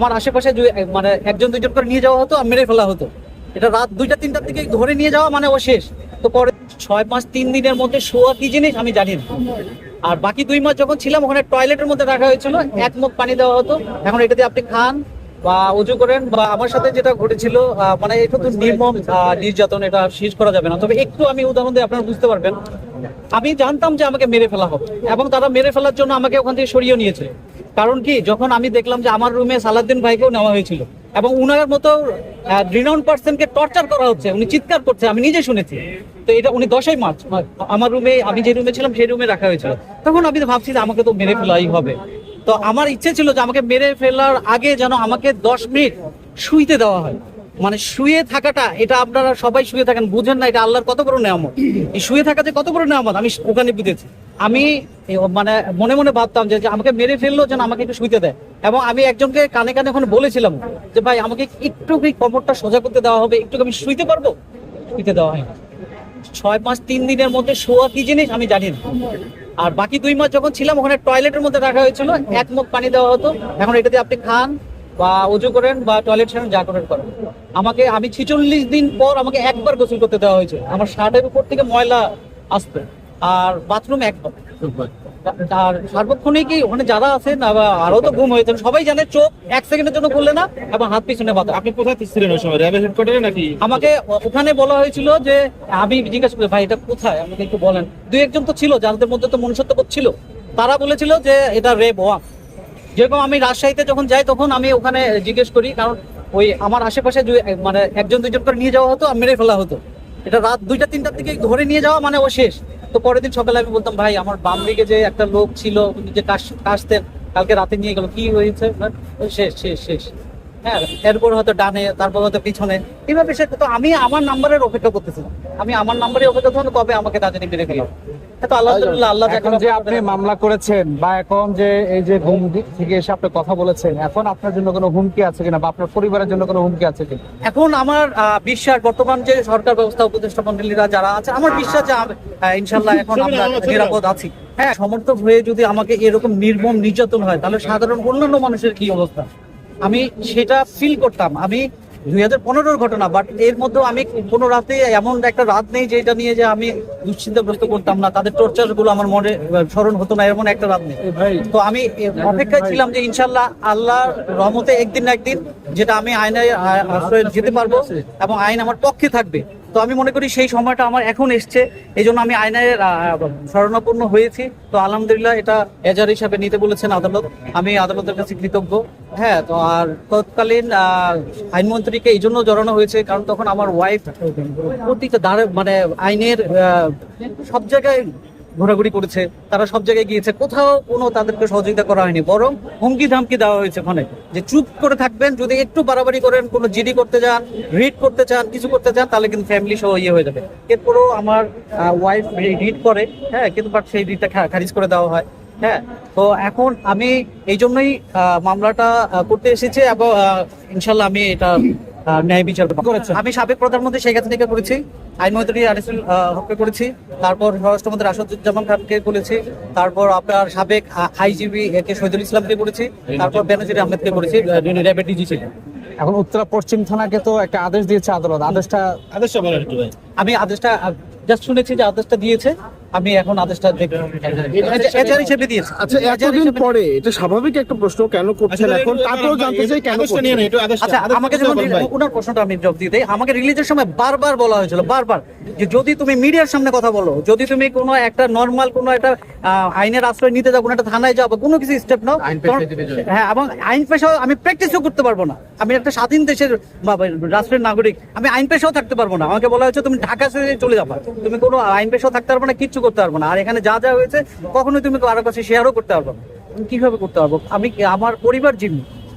আমার আশেপাশে মানে একজন দুইজন করে নিয়ে যাওয়া হতো আর মেরে ফেলা হতো। এটা রাত দুইটা, তিনটার দিকে ধরে নিয়ে যাওয়া মানে ও শেষ। তো পরে ছয় মাস, তিন দিনের মধ্যে শোয়া কি জিনিস আমি জানি না। আর বাকি দুই মাস যখন ছিলাম, ওখানে টয়লেটের মধ্যে রাখা হয়েছিল, এক মুখ পানি দেওয়া হতো। এখন এটা দিয়ে আপনি খান বা উজু করেন বা আমার সাথে যেটা ঘটেছিল মানে এটা তো নির্মম নির্যাতন, এটা শেষ করা যাবে না। তবে একটু আমি উদাহরণ দিয়ে আপনারা বুঝতে পারবেন। আমি জানতাম যে আমাকে মেরে ফেলা হবে, এবং তারা মেরে ফেলার জন্য আমাকে ওখান থেকে সরিয়ে নিয়েছে কারণ কি, যখন আমি দেখলাম যে আমার রুমে সালাদ্দিন ভাইকেও নেওয়া হয়েছিল, এবং উনার মতো রিনাউন পার্সনকে টর্চার করা হচ্ছে, উনি চিৎকার করছে, আমি নিজে শুনেছি। তো এটা উনি দশই মার্চ আমার রুমে আমি যে রুমে ছিলাম, সেই রুমে রাখা হয়েছিল। তখন আমি তো ভাবছি যে আমাকে তো মেরে ফেলাই হবে। তো আমার ইচ্ছে ছিল যে আমাকে মেরে ফেলার আগে যেন আমাকে দশ মিনিট শুইতে দেওয়া হয়। মানে শুয়ে থাকাটা, এটা আপনারা সবাই শুয়ে থাকেন, বুঝেন না এটা আল্লাহর কত বড় নেয়ামত। এই শুয়ে থাকা যে কত বড় নেয়ামত, আমি ওখানে বুঝেছি আমি মানে মনে মনে ভাবতাম যে আমাকে মেরে ফেলল যেন আমাকে একটু শুইতে দেয়। এবং আমি একজনকে কানে কানে ওখানে বলেছিলাম যে, ভাই, আমাকে একটু কি কমরটা সোজা করতে দেওয়া হবে? একটু আমি শুইতে পারব? শুইতে দেওয়া হয় ছয় মাস, তিন দিনের মধ্যে শোয়া কি জিনিস আমি জানি না। আর বাকি দুই মাস যখন ছিলাম, ওখানে টয়লেটের মধ্যে রাখা হয়েছিল, এক মুখ পানি দেওয়া হতো। এখন এটা দিয়ে আপনি খান বা উজু করেন বা টয়লেট সারেন যা করেন করেন। আমাকে আমি ছিচল্লিশ দিন পর আমাকে একবার গোসল করতে দেওয়া হয়েছে। আমার শার্টের উপর থেকে ময়লা আসতো আর বাথরুম একবার আর সার্বক্ষণিক কি ওখানে যারা আছেন আরও তো ঘুম হয়েছেন সবাই জানে চোখ এক সেকেন্ডের জন্য খুললে না এবং হাত পিছনে বাঁধা। আপনি কোথায় ছিলেন ওই সময়? র্যাবের হেডকোয়ার্টারে নাকি? আমাকে ওখানে বলা হয়েছিল যে আমি জিজ্ঞাসা করি ভাই এটা কোথায়? আমাকে একটু বলেন। দুই একজন তো ছিল যাদের মধ্যে তো মনুষ্যত্ববোধ ছিল। তারা বলেছিল যে এটা রেপ ওয়াক যেরকম আমি রাজশাহীতে যখন যাই, তখন আমি ওখানে জিজ্ঞেস করি, কারণ ওই আমার আশেপাশে মানে একজন দুইজন করে নিয়ে যাওয়া হতো আর মেরে ফেলা হতো। এটা রাত দুইটা, তিনটার দিকে ধরে নিয়ে যাওয়া মানে ও শেষ। তো পরের দিন সকালে আমি বলতাম, ভাই, আমার বাম দিকে যে একটা লোক ছিল যে কাশ, কাশতেন, কালকে রাতে নিয়ে গেল। কি হয়েছে? শেষ শেষ শেষ। হ্যাঁ এরপর হয়তো ডানে, তারপর হয়তো পিছনে। এইভাবে সে, তো আমি আমার নাম্বারের অপেক্ষা করতেছিলাম। আমি আমার নাম্বারে অপেক্ষা করতে কবে আমাকে দাজানি মেরে আল্লাহ এখন যে আপনি মামলা করেছেন বা এখন যে এই যে ঘুম থেকে এসে আপনি কথা বলেছেন এখন আপনার জন্য কোনো হুমকি আছে কিনা বা আপনার পরিবারের জন্য কোনো হুমকি আছে কিনা? এখন আমার বিশ্বাস বর্তমান যে সরকার ব্যবস্থা উপদেষ্টা মন্ডলীরা যারা আছে আমার বিশ্বাস যে ইনশাল্লাহ এখন আমরা নিরাপদ আছি। হ্যাঁ সমর্থক হয়ে যদি আমাকে এরকম নির্মম নির্যাতন হয় তাহলে সাধারণ অন্যান্য মানুষের কি অবস্থা? আমি সেটা ফিল করতাম। আমি দুই হাজার পনেরোর ঘটনা বাট এর মধ্যে আমি কোনো রাতে এমন একটা রাত নেই যে এটা নিয়ে যে আমি দুশ্চিন্তাগ্রস্ত করতাম না। তাদের টর্চারগুলো আমার মনে স্মরণ হতো না এমন একটা রাত নেই। তো আমি অপেক্ষায় ছিলাম যে ইনশাল্লাহ আল্লাহর রহমতে একদিন না একদিন যেটা আমি আইনে আশ্রয় যেতে পারব এবং আইন আমার পক্ষে থাকবে। তো আমি মনে করি সেই সময়টা আমার এখন এসছে এই জন্য আমি আইনের স্মরণাপন্ন হয়েছি। তো আলহামদুলিল্লাহ এটা এজার হিসাবে নিতে বলেছেন আদালত। আমি আদালতের কাছে কৃতজ্ঞ। হ্যাঁ তো আর তৎকালীন আইনমন্ত্রীকে এই জন্য জড়ানো হয়েছে, কারণ তখন আমার ওয়াইফ প্রতিটা মানে আইনের সব জায়গায় ঘোরাঘুরি করেছে, তারা সব জায়গায় গিয়েছে, কোথাও কোনো তাদেরকে সহযোগিতা করা হয়নি, বরং হুমকি ধামকি দেওয়া হয়েছে ওখানে, যে চুপ করে থাকবেন, যদি একটু বাড়াবাড়ি করেন, কোনো জিডি করতে যান রিড করতে চান, কিছু করতে চান, তাহলে কিন্তু ফ্যামিলি সহ ইয়ে হয়ে যাবে। এরপরও আমার ওয়াইফ রিড করে হ্যাঁ কিন্তু বাট সেই রিডটা খারিজ করে দেওয়া হয় হ্যাঁ তো এখন আমি এই জন্যই মামলাটা করতে এসেছি এবং ইনশাল্লাহ আমি এটা ন্যায় বিচার করেছি। আমি সাবেক প্রধানমন্ত্রী শেখ হাসিনাকে করেছি আইনমন্ত্রী আনিসুল আহ, হককে করেছি তারপর স্বরাষ্ট্রমন্ত্রী আসাদুজ্জামান খানকে করেছি তারপর আপনার সাবেক আইজিবি কে শহীদুল ইসলামকে করেছি তারপর বেনজির আহমেদকে করেছি র্যাবের ডিজি ছিলেন। এখন উত্তরা পশ্চিম থানাকে তো একটা আদেশ দিয়েছে আদালত। আদেশটা আদেশটা আমি আদেশটা জাস্ট শুনেছি যে আদেশটা দিয়েছে। আমি এখন আদেশটা দেখব। এজার হিসেবে দিয়েছে। আচ্ছা এতদিন পরে এটা স্বাভাবিক একটা প্রশ্ন কেন করছেন এখন? তারপরেও জানতে চাই কেন আচ্ছা আমাকে যখন ওনার প্রশ্নটা আমি জবাব দিয়ে দেই আমাকে রিলিজের সময় বারবার বলা হয়েছিল বারবার যে যদি তুমি মিডিয়ার সামনে কথা বলো যদি তুমি কোনো একটা নর্মাল কোনো একটা আহ, আইনের আশ্রয় নিতে যাও কোনো একটা থানায় যাও বা কোনো কিছু স্টেপ নাও হ্যাঁ এবং আইন পেশাও আমি প্র্যাকটিসও করতে পারব না। আমি একটা স্বাধীন দেশের রাষ্ট্রের নাগরিক, আমি আইন পেশাও থাকতে পারব না। আমাকে বলা হয়েছে, তুমি ঢাকা ছেড়ে চলে যাবা। তুমি কোনো আইন পেশাও থাকতে পারব না, কিচ্ছু করতে পারব না। আর এখানে যা যা হয়েছে, কখনোই তুমি কারও কাছে শেয়ারও করতে পারব না। কীভাবে করতে পারব? আমি আমার পরিবার জিম্মি